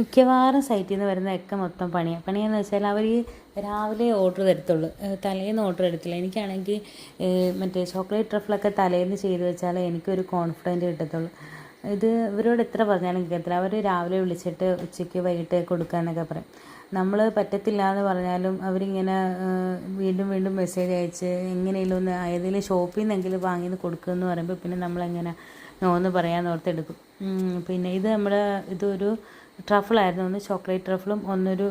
മിക്കവാറും സൈറ്റിൽ നിന്ന് വരുന്നതൊക്കെ മൊത്തം പണിയാണ് പണിയെന്ന് വെച്ചാൽ അവർ രാവിലെ ഓർഡർ തരത്തുള്ളൂ. തലേന്ന് ഓർഡർ എടുത്തില്ല എനിക്കാണെങ്കിൽ മറ്റേ ചോക്ലേറ്റ് ട്രഫിളൊക്കെ തലേന്ന് ചെയ്ത് വെച്ചാൽ എനിക്കൊരു കോൺഫിഡന്റ് കിട്ടത്തുള്ളൂ. ഇത് ഇവരോട് എത്ര പറഞ്ഞാലും കേൾക്കത്തില്ല. അവർ രാവിലെ വിളിച്ചിട്ട് ഉച്ചയ്ക്ക് വൈകിട്ട് കൊടുക്കാന്നൊക്കെ പറയും. നമ്മൾ പറ്റത്തില്ല എന്ന് പറഞ്ഞാലും അവരിങ്ങനെ വീണ്ടും വീണ്ടും മെസ്സേജ് അയച്ച് എങ്ങനെയെങ്കിലും ഒന്ന് ഏതെങ്കിലും ഷോപ്പിൽ നിന്നെങ്കിലും വാങ്ങിന്ന് കൊടുക്കുമെന്ന് പറയുമ്പോൾ പിന്നെ നമ്മളെങ്ങനെ നോന്ന് പറയാൻ ഓർത്തെടുക്കും. പിന്നെ ഇത് നമ്മുടെ ഇതൊരു ട്രഫിളായിരുന്നു ഒന്ന് ചോക്ലേറ്റ് ട്രഫിളും ഒന്നൊരു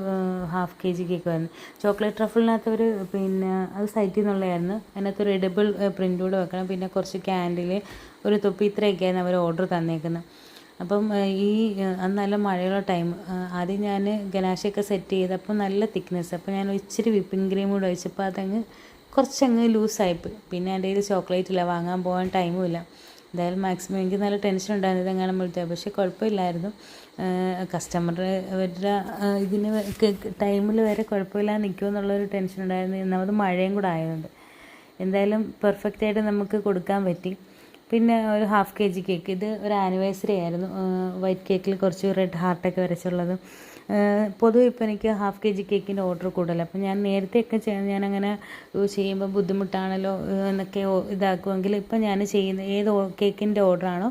ഹാഫ് കെ ജി കേക്കുമായിരുന്നു ചോക്ലേറ്റ് ട്രഫിളിനകത്ത് ഒരു പിന്നെ അത് സൈറ്റിൽ നിന്നുള്ളതായിരുന്നു അതിനകത്ത് ഒരു എഡിബിൾ പ്രിന്റ് കൂടെ വെക്കണം. പിന്നെ കുറച്ച് ക്യാൻഡിൽ ഒരു തൊപ്പി ഇത്രയൊക്കെയായിരുന്നു അവർ ഓർഡർ തന്നേക്കുന്നത് അപ്പം ഈ നല്ല മഴയുള്ള ടൈം ആദ്യം ഞാൻ ഗനാശയൊക്കെ സെറ്റ് ചെയ്തപ്പോൾ നല്ല തിക്നെസ് അപ്പോൾ ഞാൻ ഇച്ചിരി വിപ്പിംഗ് ക്രീം കൂടെ ഒഴിച്ചപ്പോൾ അതങ്ങ് കുറച്ചങ്ങ് ലൂസായിപ്പോയി പിന്നെ എന്റെ കയ്യിൽ ചോക്ലേറ്റ് ഇല്ല വാങ്ങാൻ പോകാൻ ടൈമും ഇല്ല. എന്തായാലും മാക്സിമം എനിക്ക് നല്ല ടെൻഷൻ ഉണ്ടായിരുന്നു ഇതെങ്ങനെ വിളിച്ചത് പക്ഷേ കുഴപ്പമില്ലായിരുന്നു. കസ്റ്റമർ അവരുടെ ഇതിന് ടൈമിൽ വരെ കുഴപ്പമില്ലാതെ നിൽക്കുമെന്നുള്ളൊരു ടെൻഷൻ ഉണ്ടായിരുന്നു. ഒന്നാമത് മഴയും കൂടെ ആയതുകൊണ്ട്. എന്തായാലും പെർഫെക്റ്റ് ആയിട്ട് നമുക്ക് കൊടുക്കാൻ പറ്റി. പിന്നെ ഒരു ഹാഫ് കെ ജി കേക്ക് ഇത് ഒരു ആനിവേഴ്സറി ആയിരുന്നു. വൈറ്റ് കേക്കിൽ കുറച്ച് റെഡ് ഹാർട്ടൊക്കെ വരച്ചുള്ളത്. പൊതുവെ ഇപ്പോൾ എനിക്ക് ഹാഫ് കെ ജി കേക്കിന്റെ ഓർഡർ കൂടുതൽ അപ്പം ഞാൻ നേരത്തെയൊക്കെ ചെയ്യാൻ ഞാനങ്ങനെ ചെയ്യുമ്പോൾ ബുദ്ധിമുട്ടാണല്ലോ എന്നൊക്കെ ഇതാക്കുമെങ്കിൽ ഇപ്പം ഞാൻ ചെയ്യുന്ന ഏത് കേക്കിന്റെ ഓർഡറാണോ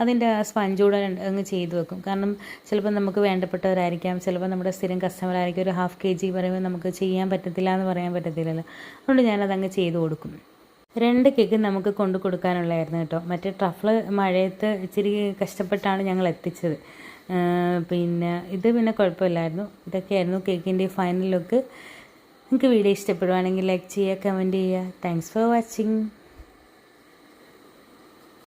അതിന്റെ ആ സ്പഞ്ച് കൂടെ അങ്ങ് ചെയ്തു വെക്കും. കാരണം ചിലപ്പോൾ നമുക്ക് വേണ്ടപ്പെട്ടവരായിരിക്കാം ചിലപ്പോൾ നമ്മുടെ സ്ഥിരം കസ്റ്റമർ ആയിരിക്കും. ഒരു ഹാഫ് കെ ജി പറയുമ്പോൾ നമുക്ക് ചെയ്യാൻ പറ്റത്തില്ല എന്ന് പറയാൻ പറ്റത്തില്ലല്ലോ. അതുകൊണ്ട് ഞാനതങ്ങ് ചെയ്തു കൊടുക്കും. രണ്ട് കേക്ക് നമുക്ക് കൊണ്ടു കൊടുക്കാനുള്ളതായിരുന്നു കേട്ടോ. മറ്റേ ട്രഫിൾ മഴയത്ത് ഇച്ചിരി കഷ്ടപ്പെട്ടാണ് ഞങ്ങൾ എത്തിച്ചത്. പിന്നെ ഇത് പിന്നെ കുഴപ്പമില്ലായിരുന്നു. ഇതൊക്കെയായിരുന്നു കേക്കിന്റെ ഫൈനൽ ലുക്ക് നിങ്ങൾക്ക് വീഡിയോ ഇഷ്ടപ്പെടുവാണെങ്കിൽ ലൈക്ക് ചെയ്യുക കമന്റ് ചെയ്യുക. Thanks for watching